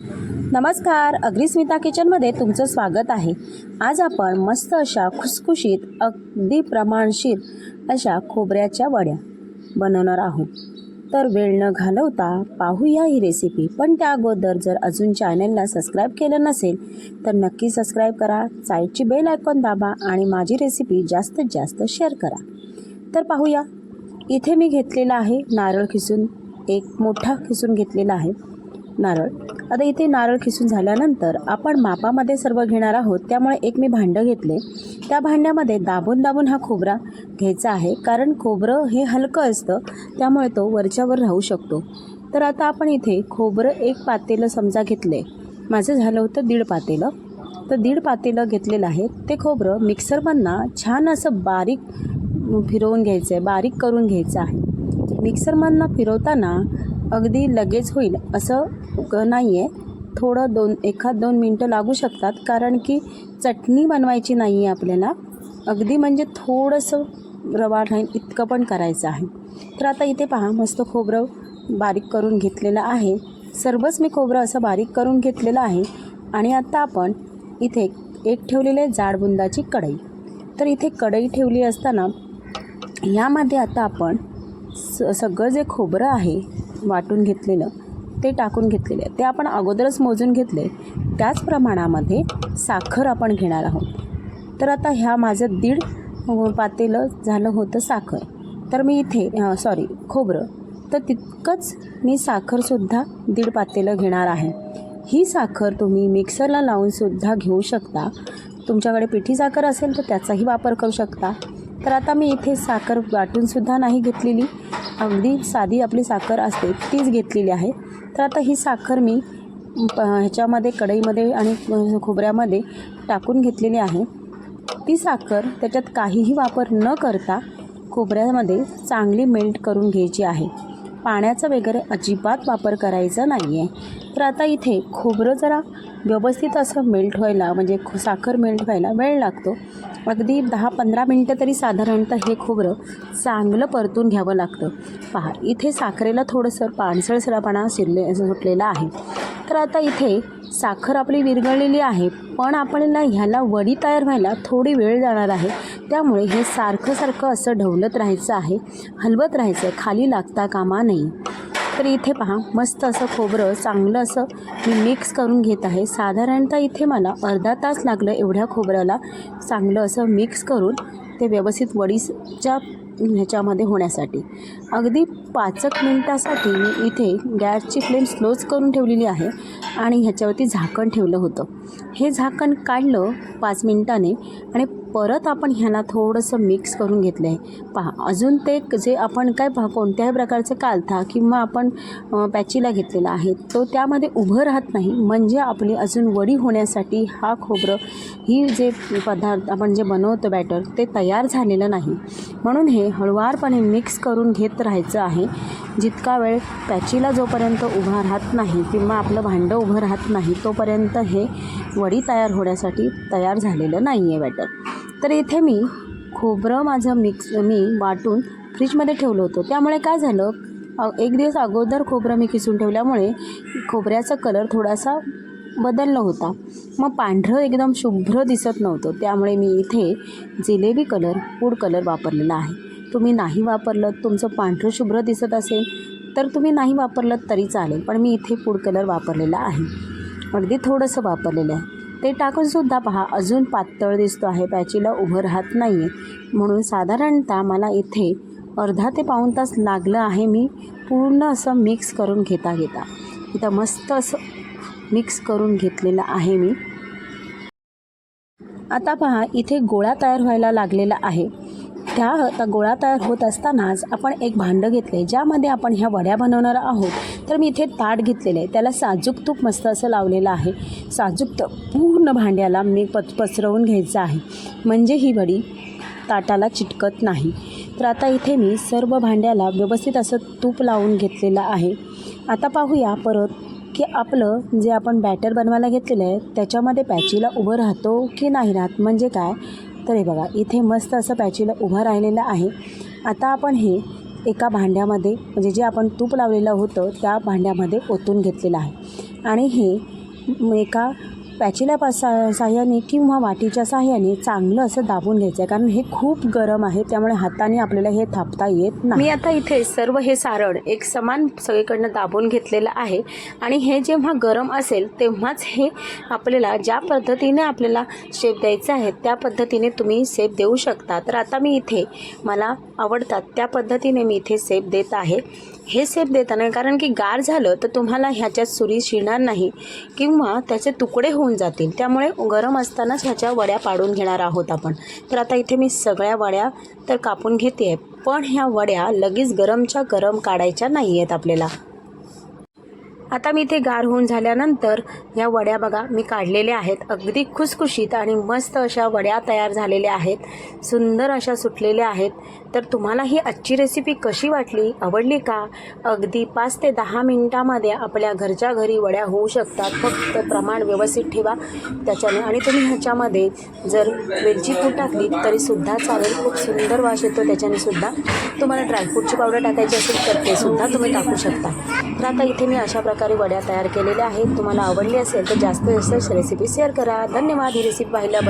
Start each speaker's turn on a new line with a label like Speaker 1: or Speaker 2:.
Speaker 1: नमस्कार अग्रिस्मिता किचनमध्ये तुमचं स्वागत आहे. आज आपण मस्त अशा खुसखुशीत अगदी प्रमाणशीर अशा खोबऱ्याच्या वड्या बनवणार आहोत. तर वेळ न घालवता पाहूया ही रेसिपी पण त्या अगोदर जर अजून चॅनलला सबस्क्राईब केलं नसेल तर नक्की सबस्क्राईब करा साईडची बेल आयकॉन दाबा आणि माझी रेसिपी जास्तीत जास्त शेअर करा. तर पाहूया. इथे मी घेतलेला आहे नारळ खिसून एक मोठा खिसून घेतलेला आहे नारळ. आता इथे नारळ खिसून झाल्यानंतर आपण मापामध्ये सर्व घेणार आहोत. त्यामुळे एक मी भांडं घेतले. त्या भांड्यामध्ये दाबून दाबून हा खोबरा घ्यायचा आहे. कारण खोबरं हे हलकं असतं. त्यामुळे तो वरच्यावर राहू शकतो. तर आता आपण इथे खोबरं एक पातेलं समजा घेतले. माझं झालं होतं दीड पातेलं. तर दीड पातेलं घेतलेलं आहे. ते खोबरं मिक्सरमधना छान असं बारीक फिरवून घ्यायचं आहे बारीक करून घ्यायचं आहे. मिक्सरमधनं फिरवताना अगदी लगेच होईल असं नाही आहे थोडं दोन एखाद दोन मिनटं लागू शकतात कारण की चटणी बनवायची नाही आहे आपल्याला. अगदी म्हणजे थोडंसं रवा राहील इतकं पण करायचं आहे. तर आता इथे पहा मस्त खोबरं बारीक करून घेतलेलं आहे. सर्वच मी खोबरं असं बारीक करून घेतलेलं आहे. आणि आता आपण इथे एक ठेवलेली आहे जाडबुंदाची कढई. तर इथे कढई ठेवली असताना ह्यामध्ये आता आपण स सगळं जे खोबरं आहे वाटून घेतलेलं ते टाकून घेतलेले. ते आपण अगोदरच मोजून घेतले. त्याच प्रमाणामध्ये साखर आपण घेणार आहोत. तर आता ह्या माझं दीड पातेलं झालं होतं साखर. तर मी इथे सॉरी खोबरं. तर तितकंच मी साखरसुद्धा दीड पातेलं घेणार आहे. ही साखर तुम्ही मिक्सरला लावूनसुद्धा घेऊ शकता. तुमच्याकडे पिठी साखर असेल तर त्याचाही वापर करू शकता. तर आता मी इथे साखर वाटूनसुद्धा नाही घेतलेली. अगदी साधी आपली साखर असते तीच घेतलेली आहे. तर आता ही साखर मी प ह्याच्यामध्ये कढईमध्ये आणि खोबऱ्यामध्ये टाकून घेतलेली आहे. ती साखर त्याच्यात काहीही वापर न करता खोबऱ्यामध्ये चांगली मेल्ट करून घ्यायची आहे. पाण्याचा वगैरे अजिबात वापर करायचा नाही आहे तर आता इथे खोबरं जरा व्यवस्थित असं मेल्ट व्हायला म्हणजे साखर मेल्ट व्हायला वेळ लागतो. अगदी दहा पंधरा मिनटं तरी साधारणतः हे खोबरं चांगलं परतून घ्यावं लागतं. पहा इथे साखरेला थोडंसं पाणसळसरापणा शिरले सुटलेला आहे. तर आता इथे साखर आपली विरघळलेली आहे पण आपल्याला ह्याला वडी तयार व्हायला थोडी वेळ जाणार आहे. त्यामुळे हे सारखं सारखं असं ढवलत राहायचं आहे हलवत राहायचं आहे खाली लागता कामा नाही तर इथे पहा मस्त असं खोबरं चांगलं असं मी मिक्स करून घेत आहे. साधारणतः इथे मला अर्धा तास लागलं एवढ्या खोबऱ्याला चांगलं असं मिक्स करून ते व्यवस्थित वडीच्या ह्याच्यामध्ये होण्यासाठी. अगदी पाचक मिनटासाठी मी इथे गॅसची फ्लेम स्लोच करून ठेवलेली आहे आणि ह्याच्यावरती झाकण ठेवलं होतं. हे झाकण काढलं पाच मिनटाने आणि परत आपण ह्याला थोडंसं मिक्स करून घेतलं आहे पहा अजून ते जे आपण काय पहा कोणत्याही प्रकारचं कालथा किंवा आपण पॅचिला पॅचीला घेतलेला आहे तो त्यामध्ये उभं राहत नाही. म्हणजे आपली अजून वडी होण्यासाठी हा खोबरं ही जे पदार्थ आपण जे बनवतो बॅटर ते तयार झालेलं नाही. म्हणून हे हळुवारपणे मिक्स करून घेत राहायचं आहे. जितका वेळ पॅचीला जोपर्यंत उभा राहत नाही किंवा आपलं भांडं उभं राहत नाही तोपर्यंत हे वडी तयार होण्यासाठी तयार झालेलं नाही आहे बॅटर तर इथे मी खोबरं माझं मिक्स मी वाटून फ्रीजमध्ये ठेवलं होतं. त्यामुळे काय झालं एक दिवस अगोदर खोबरं मी किसून ठेवल्यामुळे खोबऱ्याचा कलर थोडासा बदलला होता. मग पांढरं एकदम शुभ्र दिसत नव्हतं. त्यामुळे मी इथे जिलेबी कलर फूड कलर वापरलेला आहे. तुम्ही नाही वापरलं तुमचं पांढरं शुभ्र दिसत असेल तर तुम्ही नाही वापरलं तरी चालेल. पण मी इथे फूड कलर वापरलेला आहे. अगदी थोडंसं वापरलेलं आहे. ते टाकूनसुद्धा पहा अजून पातळ दिसतो आहे पॅचीला उभं राहत नाही आहे म्हणून साधारणतः मला इथे अर्धा ते पाऊण तास लागलं आहे मी पूर्ण असं मिक्स करून घेता घेता. इथं मस्त असं मिक्स करून घेतलेलं आहे मी. आता पहा इथे गोळा तयार व्हायला लागलेला आहे. त्या आता गोळा तयार होत असतानाच आपण एक भांडं घेतले ज्यामध्ये आपण ह्या वड्या बनवणार आहोत. तर मी इथे ताट घेतलेलं आहे. त्याला साजूक तूप मस्त असं लावलेलं आहे. साजूक तूप पूर्ण भांड्याला मी पच पसरवून घ्यायचं आहे. म्हणजे ही वडी ताटाला चिटकत नाही. तर आता इथे मी सर्व भांड्याला व्यवस्थित असं तूप लावून घेतलेलं आहे. आता पाहूया परत की आपलं जे आपण बॅटर बनवायला घेतलेलं आहे त्याच्यामध्ये पॅचीला उभं राहतो की नाही राहत? म्हणजे काय? तर हे बघा इथे मस्त असं पॅचीला उभं राहिलेलं आहे. आता आपण हे एका भांड्यामध्ये म्हणजे जे आपण तूप लावलेलं होतं त्या भांड्यामध्ये ओतून घेतलेलं आहे. आणि हे एका पॅचिला पा साह्याने किंवा वाटीच्या साह्याने चांगलं असं दाबून घ्यायचं आहे कारण हे खूप गरम आहे त्यामुळे हाताने आपल्याला हे थापता येत नाही. मी आता इथे सर्व हे सारण एक समान सगळीकडनं दाबून घेतलेलं आहे. आणि हे जेव्हा गरम असेल तेव्हाच हे आपल्याला ज्या पद्धतीने आपल्याला शेप द्यायचं आहे त्या पद्धतीने तुम्ही सेप देऊ शकता. तर आता मी इथे मला आवडतात त्या पद्धतीने मी इथे सेप देत आहे. हे सेप देताना कारण की गार झालं तर तुम्हाला ह्याच्यात सुरी शिरणार नाही किंवा त्याचे तुकडे होऊन जातील. त्यामुळे गरम असतानाच ह्याच्या वड्या पाडून घेणार आहोत आपण. तर आता इथे मी सगळ्या वड्या तर कापून घेते आहे पण ह्या वड्या लगेच गरमच्या गरम काढायच्या नाही आहेत आपल्याला. आता मी इथे गार होऊन झाल्यानंतर ह्या वड्या बघा मी काढलेल्या आहेत. अगदी खुसखुशीत आणि मस्त अशा वड्या तयार झालेल्या आहेत. सुंदर अशा सुटलेल्या आहेत. तर तुम्हाला ही आजची रेसिपी कशी वाटली? आवडली का? अगदी पाच ते दहा मिनिटामध्ये आपल्या घरच्या घरी वड्या होऊ शकतात. फक्त प्रमाण व्यवस्थित ठेवा त्याच्याने. आणि तुम्ही ह्याच्यामध्ये जर वेलची पूड टाकली तरीसुद्धा चालेल. खूप सुंदर वास येतो त्याच्याने सुद्धा. तुम्हाला ड्रायफ्रूटची पावडर टाकायची असेल तर ते सुद्धा तुम्ही टाकू शकता. तर आता इथे मी अशा प्रकारे वड्या तयार केलेल्या आहेत. तुम्हाला आवडली असेल तर जास्त जास्त रेसिपी शेअर करा. धन्यवाद. ही रेसिपी पाहिल्याबद्दल.